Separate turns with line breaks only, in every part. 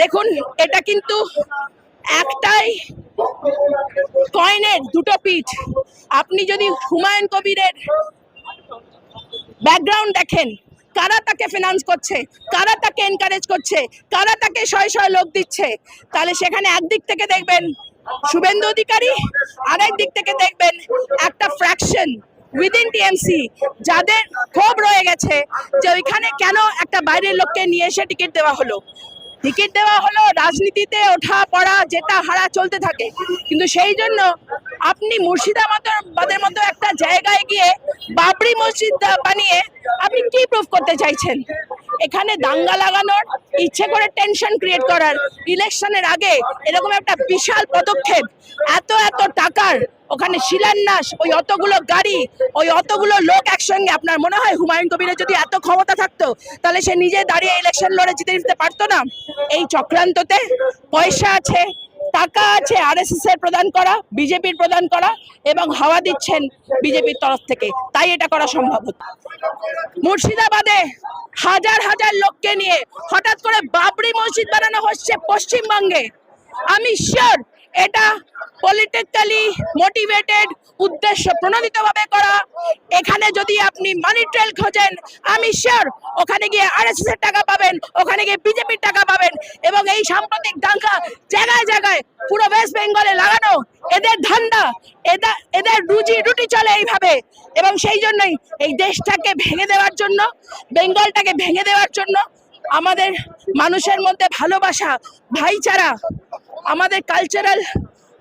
দেখুন, এটা কিন্তু একটাই কয়েনের দুটো পিঠ। আপনি যদি হুমায়ুন কবিরের ব্যাকগ্রাউন্ড দেখেন, কারা তাকে ফিনান্স করছে, কারা তাকে এনকারেজ করছে, কারা তাকে শয়ে শয়ে লোক দিচ্ছে, তাহলে সেখানে একদিক থেকে দেখবেন শুভেন্দু অধিকারী, আরেক দিক থেকে দেখবেন একটা ফ্র্যাকশন উইদিন টিএমসি যাদের ক্ষোভ রয়ে গেছে যে ওইখানে কেন একটা বাইরের লোককে নিয়ে এসে টিকিট দেওয়া হলো। টিকিট দেওয়া হলো, রাজনীতিতে ওঠা পড়া যেটা হারা চলতে থাকে। কিন্তু সেই জন্য আপনি মুর্শিদাবাদের মতো একটা জায়গায় গিয়ে বাবরি মসজিদ বানিয়ে আপনি কি প্রুফ করতে চাইছেন? এখানে দাঙ্গা লাগানোর ইচ্ছে করে টেনশন ক্রিয়েট করার ইলেকশনের আগে এরকম একটা বিশাল পদক্ষেপ। এত এত টাকার ওখানে শিলান্যাস, ওই অতগুলো গাড়ি, ওই অতগুলো লোক একসঙ্গে, আপনার মনে হয় হুমায়ুন কবিরের যদি এত ক্ষমতা থাকতো, তাহলে সে নিজে দাঁড়িয়ে ইলেকশন লড়ে জিতে দিতে পারতো না? এই চক্রান্ততে পয়সা আছে, টাকা আছে আরএসএস এর প্রদান করা, বিজেপির প্রদান করা এবং হাওয়া দিচ্ছেন বিজেপির তরফ থেকে। তাই এটা করা সম্ভব মুর্শিদাবাদে হাজার হাজার লোককে নিয়ে হঠাৎ করে বাবরি মসজিদ বানানো হচ্ছে পশ্চিমবঙ্গে। আমি শিওর এটা পলিটিক্যালি মোটিভেটেড উদ্দেশ্য প্রণোদিতভাবে করা। এখানে যদি আপনি মানি ট্রেল খোঁজেন, আমি শিওর ওখানে গিয়ে আরএসএস এর টাকা পাবেন, ওখানে গিয়ে বিজেপির টাকা পাবেন এবং এই সাম্প্রতিক দাঙ্গা জায়গায় জায়গায় পুরো ওয়েস্ট বেঙ্গলে লাগানো, এদের ধান্দা এদের এদের রুজি রুটি চলে এইভাবে। এবং সেই জন্যই এই দেশটাকে ভেঙে দেওয়ার জন্য, বেঙ্গলটাকে ভেঙে দেওয়ার জন্য আমাদের মানুষের মধ্যে ভালোবাসা, ভাইচারা, আমাদের কালচারাল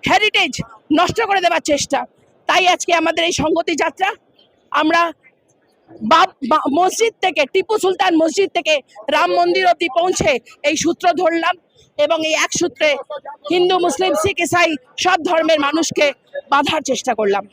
হেরিটেজ নষ্ট করে দেওয়ার চেষ্টা। তাই আজকে আমাদের এই সংগতি যাত্রা, আমরা মসজিদ থেকে, টিপু সুলতান মসজিদ থেকে রাম মন্দির অব্দি পৌঁছে এই সূত্র ধরলাম এবং এই এক সূত্রে হিন্দু, মুসলিম, শিখ, ইসাই সব ধর্মের মানুষকে বাঁধার চেষ্টা করলাম।